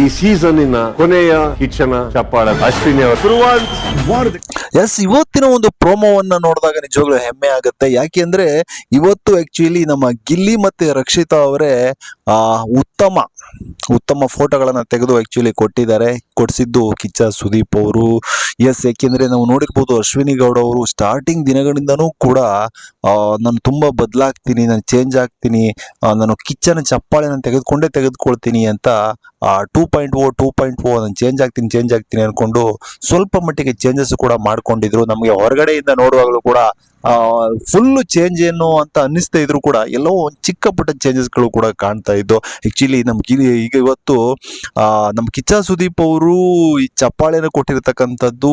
ಈ ಸೀಸನ್ನಿನ ಕೊನೆಯ ಕಿಚ್ಚನ ಚಪ್ಪಾಳ ಅಶ್ವಿನಿ ಅವರು. ಎಸ್ ಇವತ್ತಿನ ಒಂದು ಪ್ರೋಮೋವನ್ನ ನೋಡಿದಾಗ ನಿಜವಾಗ್ಲೂ ಹೆಮ್ಮೆ ಆಗುತ್ತೆ. ಯಾಕೆಂದ್ರೆ ಇವತ್ತು ಆಕ್ಚುಲಿ ನಮ್ಮ ಗಿಲ್ಲಿ ಮತ್ತೆ ರಕ್ಷಿತಾ ಅವರೇ ಆ ಉತ್ತಮ ಉತ್ತಮ ಫೋಟೋಗಳನ್ನು ತೆಗೆದು ಆ್ಯಕ್ಚುಲಿ ಕೊಟ್ಟಿದ್ದಾರೆ. ಕೊಡಿಸಿದ್ದು ಕಿಚ್ಚ ಸುದೀಪ್ ಅವರು. ಎಸ್ ಏಕೆಂದರೆ ನಾವು ನೋಡಿರ್ಬೋದು ಅಶ್ವಿನಿ ಗೌಡ ಅವರು ಸ್ಟಾರ್ಟಿಂಗ್ ದಿನಗಳಿಂದನೂ ಕೂಡ ನಾನು ತುಂಬಾ ಬದಲಾಗ್ತೀನಿ, ನಾನು ಚೇಂಜ್ ಆಗ್ತೀನಿ ನಾನು ಕಿಚ್ಚನ ಚಪ್ಪಾಳೆ ನಾನು ತೆಗೆದುಕೊಂಡೇ ತೆಗೆದುಕೊಳ್ತೀನಿ ಅಂತ two point O two point O ನಾನು ಚೇಂಜ್ ಆಗ್ತೀನಿ ಚೇಂಜ್ ಆಗ್ತೀನಿ ಅನ್ಕೊಂಡು ಸ್ವಲ್ಪ ಮಟ್ಟಿಗೆ ಚೇಂಜಸ್ ಕೂಡ ಮಾಡ್ಕೊಂಡಿದ್ರು. ನಮಗೆ ಹೊರಗಡೆಯಿಂದ ನೋಡುವಾಗಲೂ ಕೂಡ ಫುಲ್ ಚೇಂಜ್ ಏನು ಅಂತ ಅನ್ನಿಸ್ತಾ ಇದ್ರು ಕೂಡ, ಎಲ್ಲೋ ಒಂದು ಚಿಕ್ಕ ಪುಟ್ಟ ಚೇಂಜಸ್ಗಳು ಕೂಡ ಕಾಣ್ತಾ ಇದ್ದು ಆಕ್ಚುಲಿ ನಮ್ ಗಿ- ಈಗ ಇವತ್ತು ನಮ್ಮ ನಮ್ ಕಿಚ್ಚ ಸುದೀಪ್ ಅವರು ಈ ಚಪ್ಪಾಳೆನ ಕೊಟ್ಟಿರ್ತಕ್ಕಂಥದ್ದು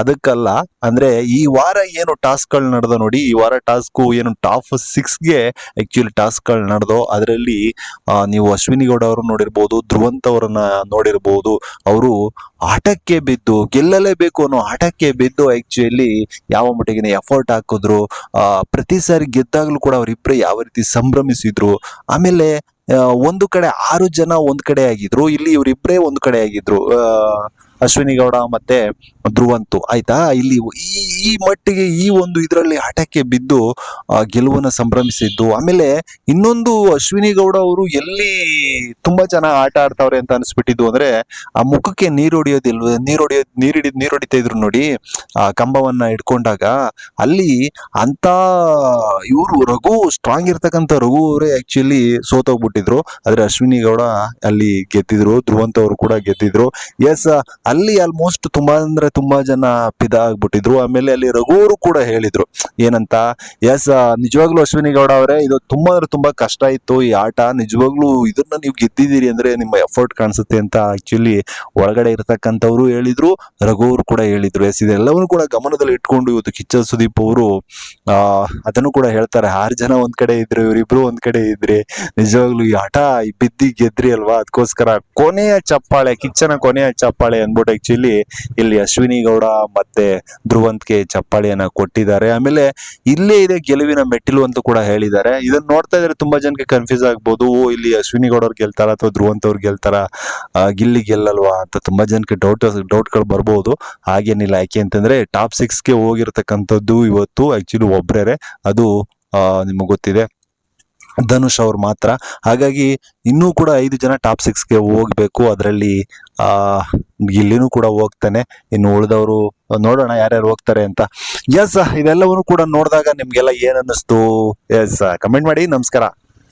ಅದಕ್ಕಲ್ಲ. ಅಂದ್ರೆ ಈ ವಾರ ಏನು ಟಾಸ್ಕ್ಗಳು ನಡೆದ ನೋಡಿ, ಈ ವಾರ ಟಾಸ್ಕು ಏನು ಟಾಪ್ ಸಿಕ್ಸ್ಗೆ ಆ್ಯಕ್ಚುಲಿ ಟಾಸ್ಕ್ಗಳು ನಡೆದೋ, ಅದರಲ್ಲಿ ನೀವು ಅಶ್ವಿನಿ ಗೌಡ ಅವರು ನೋಡಿರ್ಬೋದು, ಧ್ರುವಂತ್ ಅವರನ್ನ ನೋಡಿರ್ಬೋದು, ಅವರು ಆಟಕ್ಕೆ ಬಿದ್ದು ಗೆಲ್ಲಲೇಬೇಕು ಅನ್ನೋ ಆಟಕ್ಕೆ ಬಿದ್ದು ಆ್ಯಕ್ಚುಲಿ ಯಾವ ಮಟ್ಟಿಗೆ ಎಫರ್ಟ್ ಹಾಕಿದ್ರು ಪ್ರತಿ ಸಾರಿ ಗೆದ್ದಾಗ್ಲೂ ಕೂಡ ಅವರಿಬ್ಬರೇ ಯಾವ ರೀತಿ ಸಂಭ್ರಮಿಸಿದ್ರು, ಆಮೇಲೆ ಒಂದು ಕಡೆ ಆರು ಜನ ಒಂದ್ ಕಡೆ ಆಗಿದ್ರು ಇಲ್ಲಿ ಇವರಿಬ್ಬರೇ ಒಂದ್ ಕಡೆ ಆಗಿದ್ರು. ಅಶ್ವಿನಿ ಗೌಡ ಮತ್ತೆ ಧ್ರುವಂತು, ಆಯ್ತಾ? ಇಲ್ಲಿ ಈ ಮಟ್ಟಿಗೆ ಈ ಒಂದು ಇದರಲ್ಲಿ ಆಟಕ್ಕೆ ಬಿದ್ದು ಗೆಲುವನ್ನ ಸಂಭ್ರಮಿಸಿದ್ದು. ಆಮೇಲೆ ಇನ್ನೊಂದು ಅಶ್ವಿನಿ ಗೌಡ ಅವರು ಎಲ್ಲಿ ತುಂಬಾ ಚೆನ್ನಾಗಿ ಆಟ ಆಡ್ತಾವ್ರೆ ಅಂತ ಅನ್ಸ್ಬಿಟ್ಟಿದ್ದು ಅಂದ್ರೆ, ಆ ಮುಖಕ್ಕೆ ನೀರು ಹೊಡಿಯೋದಿಲ್ವ, ನೀರು ಹೊಡಿಯೋ, ನೀರು ಹಿಡಿದ್ ನೀರು ಹೊಡಿತಾ ಇದ್ರು ನೋಡಿ, ಆ ಕಂಬವನ್ನ ಇಟ್ಕೊಂಡಾಗ ಅಲ್ಲಿ ಅಂತ ಇವರು ರಘು ಸ್ಟ್ರಾಂಗ್ ಇರ್ತಕ್ಕಂಥ ರಘು ಅವರೇ ಆಕ್ಚುಲಿ ಸೋತೋಗ್ಬಿಟ್ಟಿದ್ರು. ಆದ್ರೆ ಅಶ್ವಿನಿ ಗೌಡ ಅಲ್ಲಿ ಗೆದ್ದಿದ್ರು, ಧ್ರುವಂತ ಅವರು ಕೂಡ ಗೆದ್ದಿದ್ರು. ಎಸ್ ಅಲ್ಲಿ ಆಲ್ಮೋಸ್ಟ್ ತುಂಬ ಅಂದರೆ ತುಂಬಾ ಜನ ಪಿದ ಆಗ್ಬಿಟ್ಟಿದ್ರು ಆಮೇಲೆ ಅಲ್ಲಿ ರಘು ಅವರು ಕೂಡ ಹೇಳಿದರು, ಏನಂತ ಎಸ್ ನಿಜವಾಗ್ಲೂ ಅಶ್ವಿನಿ ಗೌಡ ಅವರೇ, ಇದು ತುಂಬ ಅಂದರೆ ತುಂಬಾ ಕಷ್ಟ ಇತ್ತು ಈ ಆಟ. ನಿಜವಾಗ್ಲೂ ಇದನ್ನ ನೀವು ಗೆದ್ದಿದ್ದೀರಿ ಅಂದ್ರೆ ನಿಮ್ಮ ಎಫರ್ಟ್ ಕಾಣಿಸುತ್ತೆ ಅಂತ ಆಕ್ಚುಲಿ ಒಳಗಡೆ ಇರತಕ್ಕಂಥವ್ರು ಹೇಳಿದರು. ರಘು ಅವರು ಕೂಡ ಹೇಳಿದರು. ಎಸ್ ಇದೆಲ್ಲವನ್ನು ಕೂಡ ಗಮನದಲ್ಲಿ ಇಟ್ಕೊಂಡು ಇವತ್ತು ಕಿಚ್ಚ ಸುದೀಪ್ ಅವರು ಅದನ್ನು ಕೂಡ ಹೇಳ್ತಾರೆ. ಆರು ಜನ ಒಂದು ಕಡೆ ಇದ್ರು, ಇವರಿಬ್ರು ಒಂದು ಕಡೆ ಇದ್ರಿ, ನಿಜವಾಗ್ಲೂ ಈ ಆಟ ಬಿದ್ದಿ ಗೆದ್ರಿ ಅಲ್ವಾ? ಅದಕ್ಕೋಸ್ಕರ ಕೊನೆಯ ಚಪ್ಪಾಳೆ, ಕಿಚ್ಚನ ಕೊನೆಯ ಚಪ್ಪಾಳೆ ಅಂದ್ಬಿಟ್ಟು ಆ್ಯಕ್ಚುಲಿ ಇಲ್ಲಿ ಅಶ್ವಿನಿ ಗೌಡ ಮತ್ತೆ ಧ್ರುವಂತ್ಗೆ ಚಪ್ಪಾಳಿಯನ್ನು ಕೊಟ್ಟಿದ್ದಾರೆ. ಆಮೇಲೆ ಇಲ್ಲೇ ಇದೆ ಗೆಲುವಿನ ಮೆಟ್ಟಿಲು ಅಂತ ಕೂಡ ಹೇಳಿದ್ದಾರೆ. ಇದನ್ನ ನೋಡ್ತಾ ಇದ್ರೆ ತುಂಬಾ ಜನಕ್ಕೆ ಕನ್ಫ್ಯೂಸ್ ಆಗ್ಬೋದು, ಓ ಇಲ್ಲಿ ಅಶ್ವಿನಿ ಗೌಡ ಅವ್ರು ಗೆಲ್ತಾರ ಅಥವಾ ಧ್ರುವಂತ್ ಅವ್ರು ಗೆಲ್ತಾರ ಗಿಲ್ಲಿ ಗೆಲ್ಲಲ್ವಾ ಅಂತ ತುಂಬಾ ಜನಕ್ಕೆ ಡೌಟ್ ಡೌಟ್ಗಳು ಬರ್ಬೋದು. ಹಾಗೇನಿಲ್ಲ, ಯಾಕೆ ಅಂತಂದ್ರೆ ಟಾಪ್ ಸಿಕ್ಸ್ಗೆ ಹೋಗಿರ್ತಕ್ಕಂಥದ್ದು ಇವತ್ತು ಆ್ಯಕ್ಚುಲಿ ಒಬ್ಬರೇ ಅದು ನಿಮಗೆ ಗೊತ್ತಿದೆ. ಧನುಷ್ ಅವ್ರು ಮಾತ್ರ. ಹಾಗಾಗಿ ಇನ್ನೂ ಕೂಡ ಐದು ಜನ ಟಾಪ್ ಸಿಕ್ಸ್ಗೆ ಹೋಗ್ಬೇಕು. ಅದರಲ್ಲಿ ಆ ಗಿಲ್ಲಿನೂ ಕೂಡ ಹೋಗ್ತಾನೆ. ಇನ್ನು ಉಳಿದವರು, ನೋಡೋಣ ಯಾರ್ಯಾರು ಹೋಗ್ತಾರೆ ಅಂತ. ಎಸ್ ಇದೆಲ್ಲವನ್ನು ಕೂಡ ನೋಡಿದಾಗ ನಿಮ್ಗೆಲ್ಲ ಏನ್ ಎಸ್ ಕಮೆಂಟ್ ಮಾಡಿ, ನಮಸ್ಕಾರ.